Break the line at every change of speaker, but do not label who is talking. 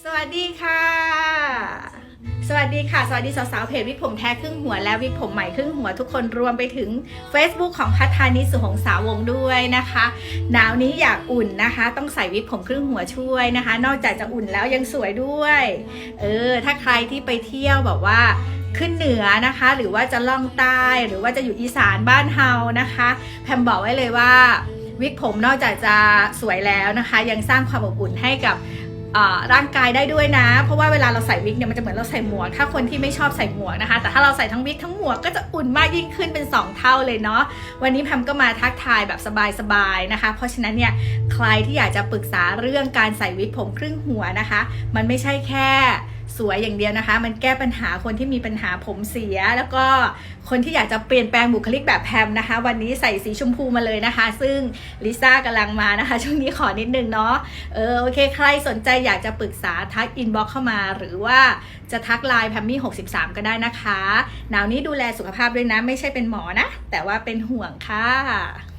สวัสดีค่ะ สวัสดีค่ะ สวัสดีสาวๆเพจวิกผมแท้ครึ่งหัวและวิกผมใหม่ครึ่งหัวทุกคนรวมไปถึง Facebook ของพัฒานิสุหงสาวงด้วยนะคะ หนาวนี้อยากอุ่นนะคะ ต้องใส่วิกผมครึ่งหัวช่วยนะคะ นอกจากจะอุ่นแล้วยังสวยด้วย เออ ถ้าใครที่ไปเที่ยวแบบว่าขึ้นเหนือนะคะ หรือว่าจะล่องใต้หรือว่าจะอยู่อีสานบ้านเฮานะคะ แพมบอกไว้เลยว่าวิกผมนอกจากจะสวยแล้วนะคะ ยังสร้างความอบอุ่นให้กับ ร่างกายได้ด้วยนะ เพราะว่าเวลาเราใส่วิกเนี่ยมันจะเหมือนเราใส่หมวก ถ้าคนที่ไม่ชอบใส่หมวกนะคะ แต่ถ้าเราใส่ทั้งวิกทั้งหมวกก็จะอุ่นมากยิ่งขึ้นเป็น 2 เท่าเลยเนาะ วันนี้แพมก็มาทักทายแบบสบายๆนะคะ เพราะฉะนั้นเนี่ยใครที่อยากจะปรึกษาเรื่องการใส่วิกผมครึ่งหัวนะคะ มันไม่ใช่แค่ สวยอย่างเดียวนะคะ มันแก้ปัญหาคนที่มีปัญหาผมเสีย แล้วก็คนที่อยากจะเปลี่ยนแปลงบุคลิกแบบแพมนะคะ วันนี้ใส่สีชมพูมาเลยนะคะ ซึ่งลิซ่ากำลังมานะคะ ช่วงนี้ขอนิดนึงเนาะเออโอเค ใครสนใจอยากจะปรึกษาทักอินบ็อกเข้ามา หรือว่าจะทักไลน์แพมมี่63 ก็ได้นะคะหนาวนี้ดูแลสุขภาพด้วยนะ ไม่ใช่เป็นหมอนะ แต่ว่าเป็นห่วงค่ะ